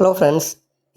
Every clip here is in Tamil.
ஹலோ ஃப்ரெண்ட்ஸ்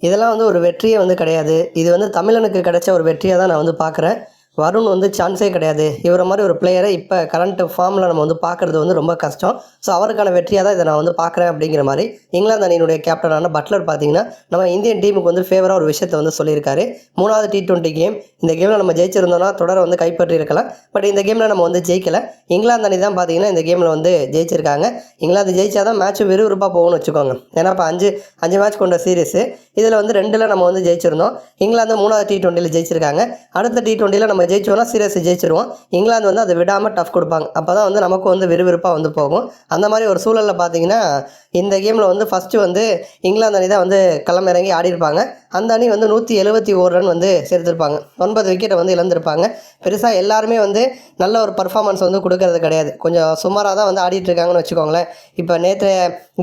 இதெல்லாம் வந்து ஒரு வெற்றியே வந்து கிடையாது. இது வந்து தமிழனுக்கு கிடைச்ச ஒரு வெற்றியாக தான் நான் வந்து பார்க்குறேன். வருண் வந்து சான்ஸே கிடையாது. இவரை மாதிரி ஒரு பிளேயரை இப்போ கரண்ட் ஃபார்மில் நம்ம வந்து பார்க்குறது வந்து ரொம்ப கஷ்டம். ஸோ அவருக்கான வெற்றியாக தான் இதை நான் வந்து பார்க்குறேன் அப்படிங்கிற மாதிரி இங்கிலாந்து அணியினுடைய கேப்டனான பட்லர் பார்த்தீங்கன்னா நம்ம இந்தியன் டீமுக்கு வந்து ஃபேவராக ஒரு விஷயத்தை வந்து சொல்லியிருக்காரு. மூணாவது டி டுவெண்ட்டி கேம் இந்த கேமில் நம்ம ஜெயிச்சிருந்தோம்னா தொடரை வந்து கைப்பற்றி இருக்கலாம் பட் இந்த கேமில் நம்ம வந்து ஜெயிக்கல. இங்கிலாந்து அணி தான் பார்த்தீங்கன்னா இந்த கேமில் வந்து ஜெயிச்சிருக்காங்க. இங்கிலாந்து ஜெயிச்சா தான் மேட்ச் விறுவிறுப்பாக போகணும்னு வச்சுக்கோங்க. ஏன்னா இப்போ அஞ்சு அஞ்சு மேட்ச் கொண்ட சீரிஸு இதில் வந்து ரெண்டில் நம்ம வந்து ஜெயிச்சிருந்தோம். இங்கிலாந்து மூணாவது டி ட்வெண்ட்டியில் ஜெயிச்சிருக்காங்க. அடுத்த டி ட்வெண்ட்டியில் நம்ம ஜெயிச்சோம்னா சீரியஸ் ஜெயிச்சிருவோம். இங்கிலாந்து வந்து அதை விடாமல் டஃப் கொடுப்பாங்க. அப்போ தான் வந்து நமக்கும் வந்து விறுவிறுப்பாக வந்து போகும். அந்த மாதிரி ஒரு சூழலில் பார்த்தீங்கன்னா இந்த கேமில் வந்து ஃபஸ்ட்டு வந்து இங்கிலாந்து அணி தான் வந்து களமிறங்கி ஆடிருப்பாங்க அந்த அணி வந்து நூற்றி எழுபத்தி ஓர் ரன் வந்து சேர்த்துருப்பாங்க. ஒன்பது விக்கெட்டை வந்து இழந்திருப்பாங்க. பெருசாக எல்லாருமே வந்து நல்ல ஒரு பர்ஃபார்மன்ஸ் வந்து கொடுக்கறது கிடையாது. கொஞ்சம் சுமாராக தான் வந்து ஆடிட்டுருக்காங்கன்னு வச்சுக்கோங்களேன். இப்போ நேற்று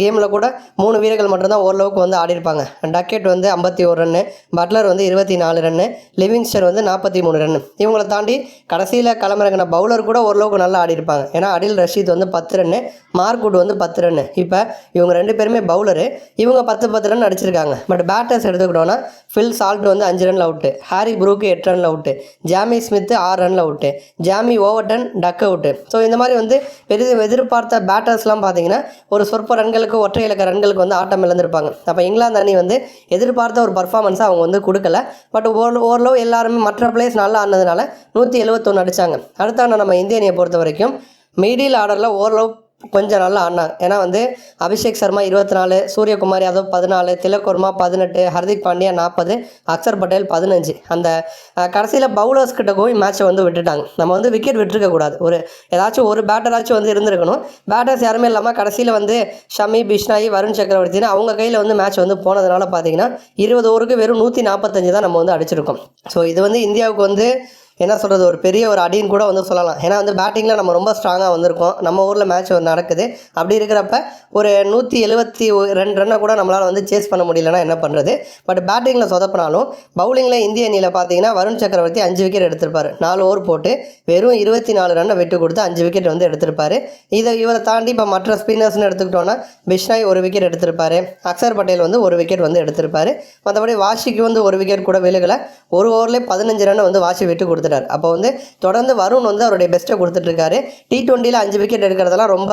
கேமில் கூட மூணு வீரர்கள் மட்டும்தான் ஓரளவுக்கு வந்து ஆடிருப்பாங்க டக்கெட் வந்து ஐம்பத்தி ஒரு ரன்னு பட்லர் வந்து இருபத்தி நாலு ரன்னு லிவிங்ஸ்டர் வந்து நாற்பத்தி மூணு ரன்னு இவங்களை தாண்டி கடைசியில் களமிறங்கின பவுலர் கூட ஓரளவுக்கு நல்லா ஆடி இருப்பாங்க ஏன்னா அடில் ரஷீத் வந்து பத்து ரன்னு மார்க்குட் வந்து பத்து ரன்னு. இப்போ இவங்க ரெண்டு பேருமே பவுலரு இவங்க பத்து பத்து ரன் அடிச்சிருக்காங்க. பட் பேட்டர்ஸ் எடுத்துக்கிட்டோன்னா ஃபில் சால்ட் வந்து அஞ்சு ரன்ல அவுட்டு ஹாரி ப்ரூக்கு எட்டு ரன்ல அவுட்டு ஜாமி ஸ்மித்து ஆறு ரன்ல out Jamie Overton duck out so இந்த மாதிரி வந்து பெரிதும் எதிர்பார்த்த பேட்டர்ஸ்லாம் பார்த்தீங்கன்னா ஒரு சொற்ப ரன்களுக்கு ஒற்றை இலக்க ரன்களுக்கு வந்து ஆட்டம் இழந்திருப்பாங்க. அப்போ இங்கிலாந்து அணி வந்து எதிர்பார்த்த ஒரு பர்ஃபார்மன்ஸை அவங்க வந்து கொடுக்கல. பட் ஓரளவு எல்லாருமே மற்ற பிளேஸ் நல்லா ஆனதுனால நூற்றி எழுபத்தொன்று அடித்தாங்க அடுத்த ஆண்டு நம்ம இந்திய அணியை பொறுத்த வரைக்கும் மிடில் ஆர்டரில் ஓரளவு கொஞ்சம் நல்லா ஆடினாங்க ஏன்னா வந்து அபிஷேக் சர்மா இருபத்தி நாலு சூரியகுமார் யாதவ் பதினாலு திலக்குர்மா பதினெட்டு ஹர்திக் பாண்டியா நாற்பது அக்சர் பட்டேல் பதினஞ்சு. அந்த கடைசியில் பவுலர்ஸ் கிட்ட போய் மேட்ச்சை வந்து விட்டுட்டாங்க. நம்ம வந்து விக்கெட் விட்டுருக்கக்கூடாது ஒரு ஏதாச்சும் ஒரு பேட்டராச்சும் வந்து இருந்திருக்கணும். பேட்டர்ஸ் யாருமே இல்லாமல் கடைசியில் வந்து ஷமி பிஷ்னாயி வருண் சக்கரவர்த்தின்னு அவங்க கையில் வந்து மேட்ச் வந்து போனதுனால பார்த்தீங்கன்னா இருபது ஓவருக்கு வெறும் நூற்றி நாற்பத்தஞ்சு தான் நம்ம வந்து அடிச்சிருக்கோம். ஸோ இது வந்து இந்தியாவுக்கு வந்து என்ன சொல்கிறது ஒரு பெரிய ஒரு அடின்னு கூட வந்து சொல்லலாம். ஏன்னா வந்து பேட்டிங்கில் நம்ம ரொம்ப ஸ்ட்ராங்காக வந்திருக்கோம். நம்ம ஊரில் மேட்ச் நடக்குது. அப்படி இருக்கிறப்ப ஒரு நூற்றி எழுபத்தி ரெண்டு ரன்னை கூட நம்மளால் வந்து சேஸ் பண்ண முடியலன்னா என்ன பண்ணுறது பட் பேட்டிங்கில் சொதப்பினாலும் பவுலிங்கில் இந்திய அணியில் பார்த்தீங்கன்னா வருண் சக்கரவர்த்தி அஞ்சு விக்கெட் எடுத்திருப்பார். நாலு ஓவர் போட்டு வெறும் இருபத்தி நாலு ரன்னை விட்டு கொடுத்து அஞ்சு விக்கெட் வந்து எடுத்திருப்பார். இதை இவரை தாண்டி இப்போ மற்ற ஸ்பின்னர்ஸ்னு எடுத்துக்கிட்டோன்னா பிஷ்னாய் ஒரு விக்கெட் எடுத்திருப்பாரு. அக்சர் பட்டேல் வந்து ஒரு விக்கெட் வந்து எடுத்திருப்பார். மற்றபடி வாஷிக்கு வந்து ஒரு விக்கெட் கூட விழுகலை. ஒரு ஓவர்லேயே பதினஞ்சு ரன் வந்து வாஷி விட்டு கொடுத்துட்டார் அப்போ வந்து தொடர்ந்து வருண் வந்து அவருடைய பெஸ்ட்டை கொடுத்துட்ருக்காரு டி டுவெண்ட்டியில் அஞ்சு விக்கெட் எடுக்கிறதெல்லாம் ரொம்ப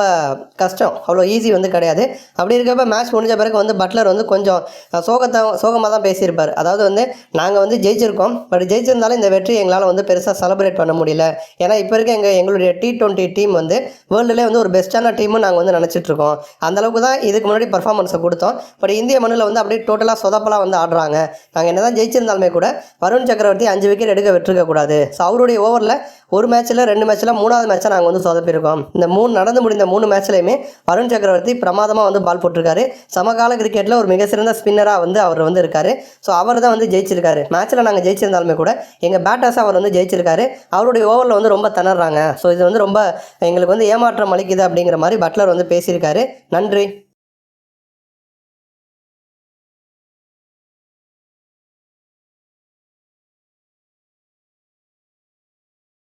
கஷ்டம். அவ்வளோ ஈஸி வந்து கிடையாது. அப்படி இருக்கப்ப மேட்ச் முடிஞ்ச பிறகு வந்து பட்லர் வந்து கொஞ்சம் சோகத்தை சோகமாக தான் பேசியிருப்பார். அதாவது வந்து நாங்கள் வந்து ஜெயிச்சிருக்கோம். பட் ஜெயிச்சிருந்தாலும் இந்த வெற்றி எங்களால் வந்து பெருசாக செலிப்ரேட் பண்ண முடியல. ஏன்னா இப்போ இருக்க எங்கள் எங்களுடைய டி டுவெண்ட்டி டீம் வந்து வேர்ல்டுலேயே வந்து ஒரு பெஸ்ட்டான டீம்னு நாங்கள் வந்து நினச்சிட்ருக்கோம் அந்தளவுக்கு தான் இதுக்கு முன்னாடி பர்ஃபார்மன்ஸை கொடுத்தோம். பட் இந்திய மண்ணில் வந்து அப்படியே டோட்டலாக சொதப்பலாக வந்து ஆடுறாங்க. நாங்கள் என்ன தான் ஜெயிச்சிருந்தாலுமே கூட வருண் சக்கரவர்த்தி அஞ்சு விக்கெட் எடுக்க விட்டுருக்க கூடாது. ஸோ அவருடைய ஓவரில் ஒரு மேட்ச்சில் ரெண்டு மேட்ச்சில் மூணாவது மேட்ச்சை நாங்கள் வந்து சொதப்பியிருக்கோம். இந்த மூணு நடந்து முடிந்த மூணு மேட்ச்லையுமே வருண் சக்கரவர்த்தி பிரமாதமாக வந்து பால் போட்டிருக்காரு. சமகால கிரிக்கெட்டில் ஒரு மிக சிறந்த ஸ்பின்னராக வந்து அவர் வந்து இருக்காரு. ஸோ அவர் தான் வந்து ஜெயிச்சிருக்காரு. மேட்ச்சில் நாங்கள் ஜெயிச்சிருந்தாலுமே கூட எங்கள் பேட்டர்ஸ் அவர் வந்து ஜெயிச்சிருக்காரு. அவருடைய ஓவரில் வந்து ரொம்ப திணறாங்க. ஸோ இது வந்து ரொம்ப எங்களுக்கு வந்து ஏமாற்றம் அளிக்குது அப்படிங்கிற மாதிரி பட்லர் வந்து பேசியிருக்காரு. நன்றி.